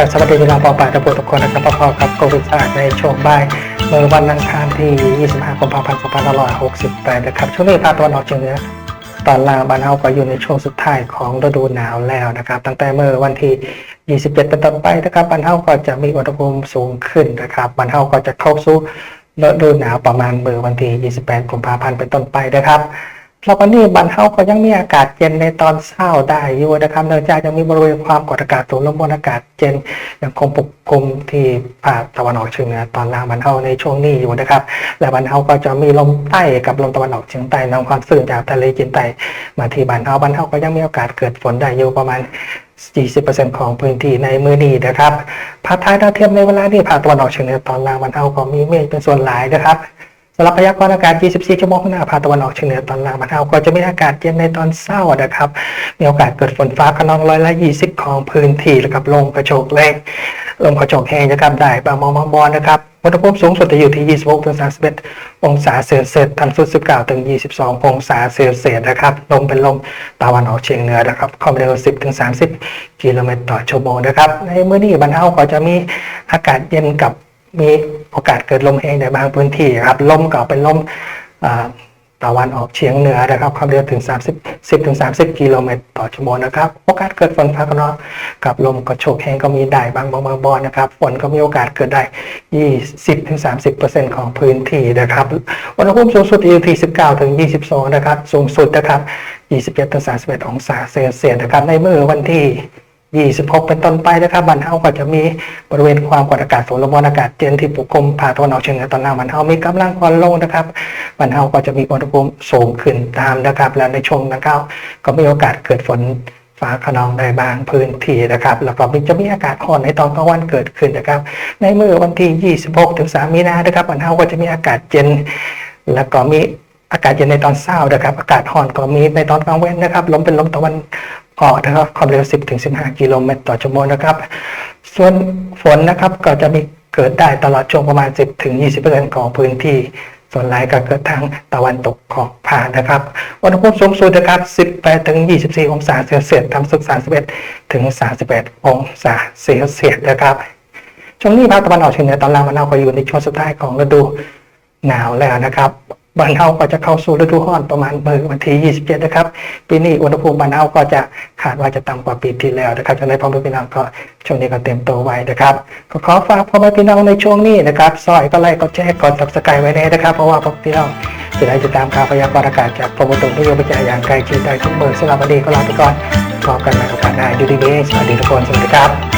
ครับสวัสดีพี่น้องปอปาตะปูทุกคนนะครับพอๆกับโควิดศาสตร์ในช่วงบ่ายเมื่อวันอังคารที่ 25กุมภาพันธ์2568นะครับช่วงนี้ภาคตะวันออกเฉียงเหนือตอนล่างบ้านเฮาก็อยู่ในช่วงสุดท้ายของฤดูหนาวแล้วนะครับ ตั้งแต่เมื่อวันที่ 27 เป็นต้นไปนะครับบ้านเฮาก็จะมีอุณหภูมิสูงขึ้นนะครับบ้านเฮาก็จะเข้าสู่ฤดูหนาวประมาณเมื่อวันที่ 28กุมภาพันธ์เป็นต้นไปนะครับ แล้ววันนี้บ้านเฮาก็ยังมีอากาศเย็นในตอนเช้าได้อยู่นะครับเนื่องจากยังมีบริเวณความกดอากาศสูงลมบนอากาศเย็นยังคงปกคลุมที่ภาคตะวันออกเฉียงเหนือตอนล่างบ้านเฮาในช่วงนี้อยู่นะครับ และบ้านเฮาก็จะมีลมใต้กับลมตะวันออกเฉียงใต้นำความชื้นจากทะเลจีนใต้มาที่บ้านเฮาบ้านเฮาก็ยังมีโอกาสเกิดฝนได้อยู่ประมาณ 40%ของพื้นที่ในมือนี้นะครับภาคใต้ดาวเทียมในเวลานี้ภาคตะวันออกเฉียงเหนือตอนล่างบ้านเฮาก็มีเมฆเป็นส่วนหลายนะครับ สำหรับพยากรณ์อากาศ 24 ชั่วโมงข้างหน้าภาคตะวันออกเฉียงเหนือตอนล่างบ้านเราก็จะมีอากาศเย็นในตอนเช้านะครับ มีโอกาสเกิดฝนฟ้าขนองร้อยละ 20 ของพื้นที่แล้วกับลมกระโชกแรงลมกระโชกแห้งนะครับได้บางมองบางบอลนะครับอุณหภูมิสูงสุดจะอยู่ที่ 26ถึง31 องศาเซลเซียส ต่ำสุด 19ถึง22 องศาเซลเซียสนะครับ ลมเป็นลมตะวันออกเฉียงเหนือนะครับความเร็ว 10ถึง30 กิโลเมตรต่อชั่วโมงนะครับ ในเมื้อนี้บ้านเฮาก็จะมีอากาศเย็นกับ มีโอกาสเกิดลมแห้งในบางพื้นที่ครับลมก็เป็นลมตะวันออกเฉียงเหนือนะครับความเร็วถึง 30 10ถึง30 กิโลเมตรต่อชั่วโมงนะครับโอกาสเกิดฝนฟ้าขนองกับลมกระโชกแห้งก็มีได้บางบางบางบอนนะครับฝนก็มีโอกาสเกิดได้ 20ถึง30 ของพื้นที่นะครับอุณหภูมิสูงสุดอยู่ที่ 19ถึง22 นะครับ สูงสุดนะครับ 27ถึง31 องศาเซลเซียสนะครับในมื้อวันที่ 26 เป็นต้นไปนะครับบันเฮาก็จะมีบริเวณความกดอากาศสูงลมบนอากาศเย็นที่ปกคลุมภาตะวันออกเฉียงเหนือตอนล่างบันเฮามีกำลังอ่อนลงนะครับบันเฮาก็จะมีอุณหภูมิสูงขึ้นตามนะครับ และในช่วงนั้นก็ก็มีโอกาสเกิดฝนฟ้าขนองในบางพื้นที่นะครับ แล้วก็มีจะมีอากาศอ่อนในตอนกลางวันเกิดขึ้นนะครับ ในเมื่อวันที่ 26 ถึง 3 มีนานะครับบันเฮาก็จะมีอากาศเย็น แล้วก็มี อากาศเย็นในตอนเช้านะครับ อากาศร้อนก็มีในตอนกลางวันนะครับ ลมเป็นลมตะวันออกนะครับ ความเร็ว 10 ถึง 15 กิโลเมตรต่อชั่วโมงนะครับ ส่วนฝนนะครับก็จะมีเกิดได้ตลอดช่วงประมาณ 10 ถึง 20%ของพื้นที่ ส่วนหลายก็เกิดทางตะวันตกของภาคนะครับ อุณหภูมิสูงสุดนะครับ 18 ถึง 24 องศาเซลเซียสต่ำสุด 31 ถึง31องศาเซลเซียสนะครับ ช่วงนี้ภาคตะวันออกเฉียงเหนือตอนล่างมันเราก็อยู่ในช่วงสุดท้ายของฤดูหนาวแล้วนะครับ บ้านเฮาก็จะเข้าสู่ฤดูร้อนประมาณเมื่อวันที่27 นะครับ ปีนี้อุณหภูมิบ้านเฮาก็จะคาดว่าจะต่ำกว่าปีที่แล้วนะครับฉะนั้นพ่อแม่พี่น้องก็ช่วงนี้ก็เตรียมตัวไว้นะครับก็ขอฝากพ่อแม่พี่น้องในช่วงนี้นะครับซอยก็ไลค์ก็แชร์กดตับสกายไว้เลยนะครับ เพราะว่าพ่อพี่น้องจะได้ติดตามข่าวพยากรณ์อากาศจากกรมอุตุนิยมวิทยาอย่างใกล้ชิดได้ทุกเบอร์สำหรับวันนี้ก็ลาไปก่อนพบกันในโอกาสหน้าอยู่ดีๆสวัสดีทุกคนสวัสดีครับ